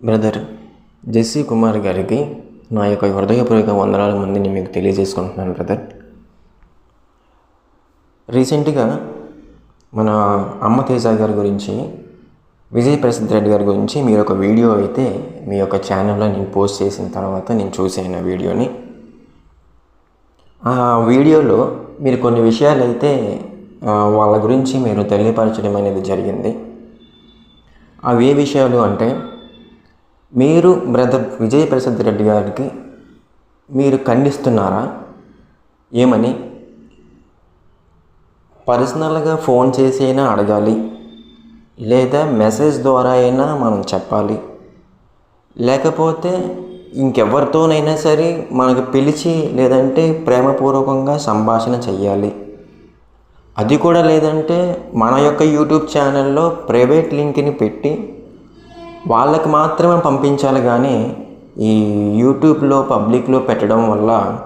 Brother Jessie Kumar గారికి నా యొక్క హృదయపూర్వక వందనాల మందిని మీకు తెలియజేసుకుంటున్నాను బ్రదర్. రీసెంట్గా మన అమ్మ తేజ గారి గురించి విజయ్ ప్రసిద్ధ్ రెడ్డి గారి గురించి మీరు ఒక వీడియో అయితే మీ యొక్క ఛానల్లో నేను పోస్ట్ చేసిన తర్వాత నేను చూసాను వీడియోని. ఆ వీడియోలో మీరు కొన్ని విషయాలు అయితే వాళ్ళ గురించి మీరు తెలియపరచడం అనేది జరిగింది. అవి ఏ విషయాలు అంటే మీరు బ్రదర్ విజయ్ ప్రసిద్ధ్ రెడ్డి గారికి మీరు ఖండిస్తున్నారా? ఏమని? పర్సనల్గా ఫోన్ చేసి అయినా అడగాలి. లేదా మెసేజ్ ద్వారా అయినా మనం చెప్పాలి. లేకపోతే ఇంకెవరితోనైనా సరే మనకు పిలిచి లేదంటే ప్రేమపూర్వకంగా సంభాషణ చెయ్యాలి. అది కూడా లేదంటే మన యొక్క యూట్యూబ్ ఛానల్లో ప్రైవేట్ లింక్ని పెట్టి వాళ్ళకి మాత్రమే పంపించాలి కానీ ఈ యూట్యూబ్లో పబ్లిక్లో పెట్టడం వల్ల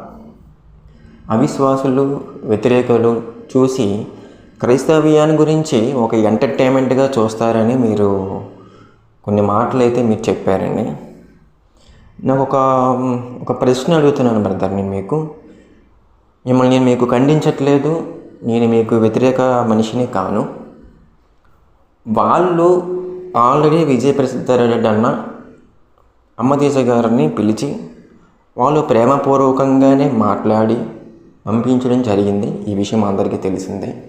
అవిశ్వాసులు వ్యతిరేకులు చూసి క్రైస్తవ్యాన్ని గురించి ఒక ఎంటర్టైన్మెంట్గా చూస్తారని మీరు కొన్ని మాటలు అయితే మీరు చెప్పారండి. నాకు ఒక ఒక ప్రశ్న అడుగుతున్నాను బ్రదర్ నేను మీకు. మిమ్మల్ని నేను మీకు ఖండించట్లేదు నేను మీకు వ్యతిరేక మనిషిని కాను. వాళ్ళు ఆల్రెడీ విజయ ప్రసిద్ధ రెడ్డి అన్న అమ్మదేశ గారిని పిలిచి వాళ్ళు ప్రేమపూర్వకంగానే మాట్లాడి పంపించడం జరిగింది. ఈ విషయం అందరికీ తెలిసిందే.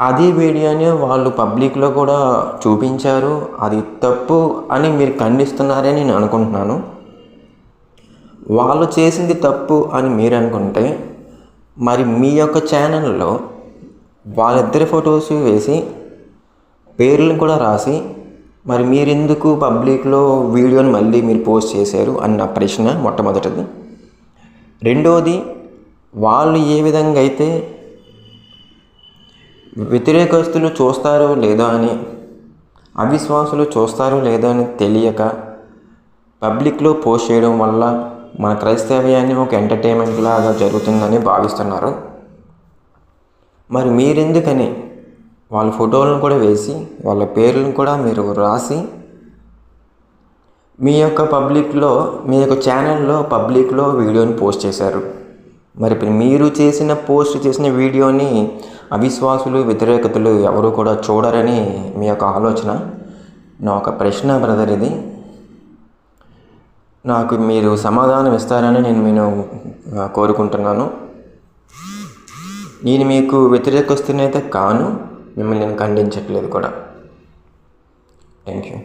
అదే వీడియోని వాళ్ళు పబ్లిక్లో కూడా చూపించారు. అది తప్పు అని మీరు ఖండిస్తున్నారని నేను అనుకుంటున్నాను. వాళ్ళు చేసింది తప్పు అని మీరు అనుకుంటే మరి మీ యొక్క ఛానల్లో వాళ్ళిద్దరి ఫొటోస్ వేసి పేర్లను కూడా రాసి మరి మీరెందుకు పబ్లిక్లో వీడియోని మళ్ళీ మీరు పోస్ట్ చేశారు? అన్న ప్రశ్న మొట్టమొదటిది. రెండోది వాళ్ళు ఏ విధంగా అయితే వ్యతిరేకస్తులు చూస్తారో లేదో అని అవిశ్వాసులు చూస్తారో లేదో అని తెలియక పబ్లిక్లో పోస్ట్ చేయడం వల్ల మన క్రైస్తవ్యాన్ని ఒక ఎంటర్టైన్మెంట్ లాగా జరుగుతుందని భావిస్తున్నారు. మరి మీరెందుకని వాళ్ళ ఫోటోలను కూడా వేసి వాళ్ళ పేర్లను కూడా మీరు రాసి మీ యొక్క పబ్లిక్లో మీ యొక్క ఛానల్లో పబ్లిక్లో వీడియోని పోస్ట్ చేశారు. మరి మీరు చేసిన పోస్ట్ చేసిన వీడియోని అవిశ్వాసులు వ్యతిరేకతలు ఎవరు కూడా చూడరని మీ యొక్క ఆలోచన. నా ఒక ప్రశ్న బ్రదర్ ఇది. నాకు మీరు సమాధానం ఇస్తారని నేను నేను కోరుకుంటున్నాను. నేను మీకు వ్యతిరేకస్తునైతే కాను. మిమ్మల్ని నేను ఖండించట్లేదు కూడా. Thank you